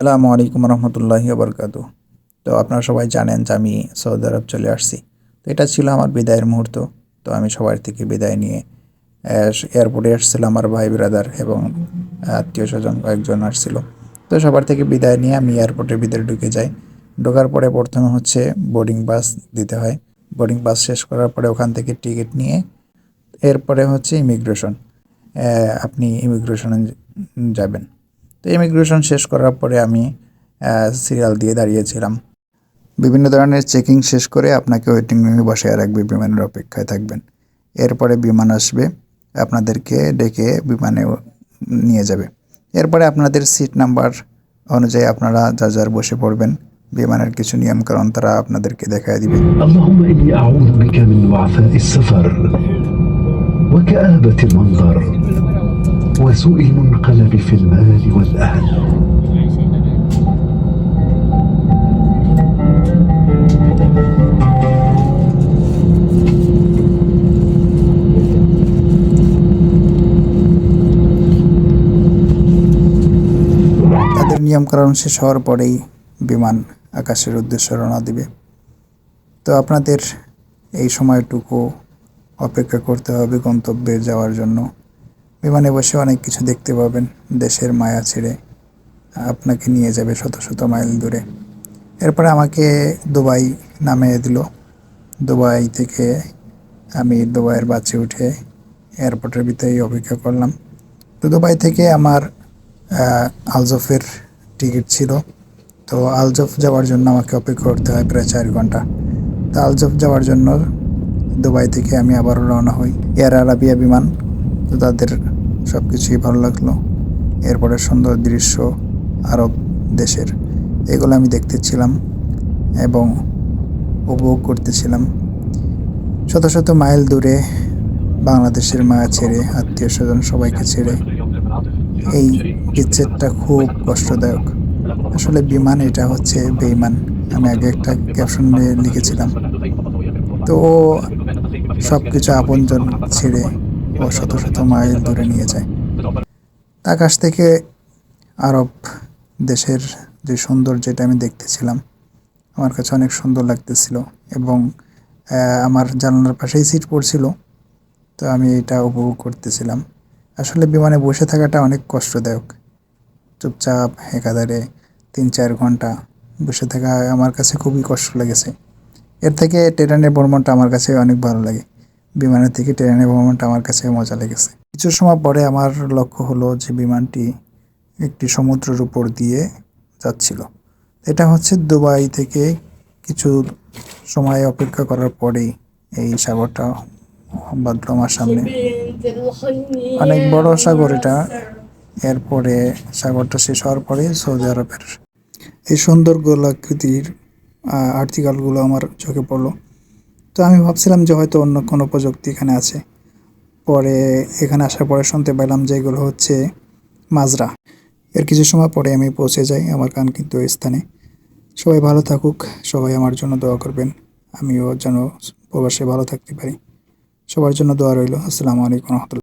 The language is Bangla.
আসসালামু আলাইকুম রহমতুল্লাহি বরকাত তো আপনারা সবাই জানেন যে আমি সৌদি আরব চলে আসছি। তো এটা ছিল আমার বিদায়ের মুহূর্ত। তো আমি সবার থেকে বিদায় নিয়ে এয়ারপোর্টে আসছিল আমার ভাই ব্রাদার এবং আত্মীয় স্বজন কয়েকজন আসছিল। তো সবার থেকে বিদায় নিয়ে আমি এয়ারপোর্টের ভিতরে ঢুকে যাই। ঢোকার পরে প্রথমে হচ্ছে বোর্ডিং বাস দিতে হয়। বোর্ডিং বাস শেষ করার পরে ওখান থেকে টিকিট নিয়ে এরপরে হচ্ছে ইমিগ্রেশন আপনি ইমিগ্রেশনে যাবেন। তো ইমিগ্রেশন শেষ করার পরে আমি সিরিয়াল দিয়ে দাঁড়িয়েছিলাম বিভিন্ন ধরনের চেকিং শেষ করে আপনাকে ওয়েটিং রুমে বসে রাখবে বিমানের অপেক্ষায় থাকবেন এরপরে বিমান আসবে আপনাদেরকে ডেকে বিমানে নিয়ে যাবে এরপরে আপনাদের সিট নাম্বার অনুযায়ী আপনারা যা যার বসে পড়বেন বিমানের কিছু নিয়মকানুন তারা আপনাদেরকে দেখায় দিবে اللهم إني أعوذ بك من وعثاء السفر وكآبة المنظر وسوء المنقلب في المال والأهل তাদের নিয়মকানুন শেষ হওয়ার পরেই বিমান আকাশের উদ্দেশ্যে রওনা দিবে তো আপনাদের এই সময়টুকু অপেক্ষা করতে হবে গন্তব্যে যাওয়ার জন্য বিমানে বসে অনেক কিছু দেখতে পাবেন দেশের মায়া ছেড়ে। আপনাকে নিয়ে যাবে শত শত মাইল দূরে। এরপরে আমাকে দুবাই নামিয়ে দিল। দুবাই থেকে আমি দুবাইয়ের বাসে উঠে এয়ারপোর্টের ভিতরেই অপেক্ষা করলাম। তো দুবাই থেকে আমার আলজফের টিকিট ছিল। তো আলজফ যাওয়ার জন্য আমাকে অপেক্ষা করতে হয় প্রায় চার ঘণ্টা। তো আলজফ যাওয়ার জন্য দুবাই থেকে আমি আবারও রওনা হই। এয়ার আরাবিয়া বিমান। তো তাদের সব কিছুই ভালো লাগল। এরপরে সুন্দর দৃশ্য আরব দেশের। এগুলো আমি দেখতেছিলাম এবং উপভোগ করতেছিলাম। শত শত মাইল দূরে বাংলাদেশের মা ছেড়ে আত্মীয় স্বজন সবাইকে ছেড়ে। এই বিচ্ছেদটা খুব কষ্টদায়ক। আসলে বিমান এটা হচ্ছে বেইমান। আমি আগে একটা ক্যাপশনে লিখেছিলাম। তো সব কিছু আপনজন ছেড়ে ও শত শত মাইল দূরে নিয়ে যায়। আকাশ থেকে আরব দেশের যে সুন্দর যেটা আমি দেখতেছিলাম। আমার কাছে অনেক সুন্দর লাগতেছিল এবং আমার জানালার পাশেই সিট পড়ছিল, তো আমি এটা উপভোগ করতেছিলাম। আসলে বিমানে বসে থাকাটা অনেক কষ্টদায়ক। চুপচাপ, একাধারে তিন চার ঘণ্টা বসে থাকা আমার কাছে খুবই কষ্ট লেগেছে। এর থেকে ট্রেনের ভ্রমণটা আমার কাছে অনেক ভালো লাগে। বিমানের থেকে ট্রেনের ভ্রমণটা আমার কাছে মজা লেগেছে। কিছু সময় পরে আমার লক্ষ্য হলো যে বিমানটি একটি সমুদ্রের উপর দিয়ে যাচ্ছিল। এটা হচ্ছে দুবাই থেকে কিছু সময় অপেক্ষা করার পরেই এই সাগরটা বাঁধলো আমার সামনে। অনেক বড় সাগর এটা। এরপরে সাগরটা শেষ হওয়ার পরে সৌদি আরবের এই সুন্দর গোলাকৃতির আর্টিকেলগুলো আমার চোখে পড়ল। তো আমি ভাবছিলাম যে হয়তো অন্য কোনো প্রযুক্তি এখানে আছে। পরে এখানে আসার পরে শুনতে পেলাম যে এগুলো হচ্ছে মাজরা। এর কিছু সময় পরে আমি পৌঁছে যাই আমার কান কিন্তু স্থানে। সবাই ভালো থাকুক, সবাই আমার জন্য দোয়া করবেন। আমিও যেন প্রবাসে ভালো থাকতে পারি। সবার জন্য দোয়া রইল। আসসালামু আলাইকুম রহমতুল্লাহ।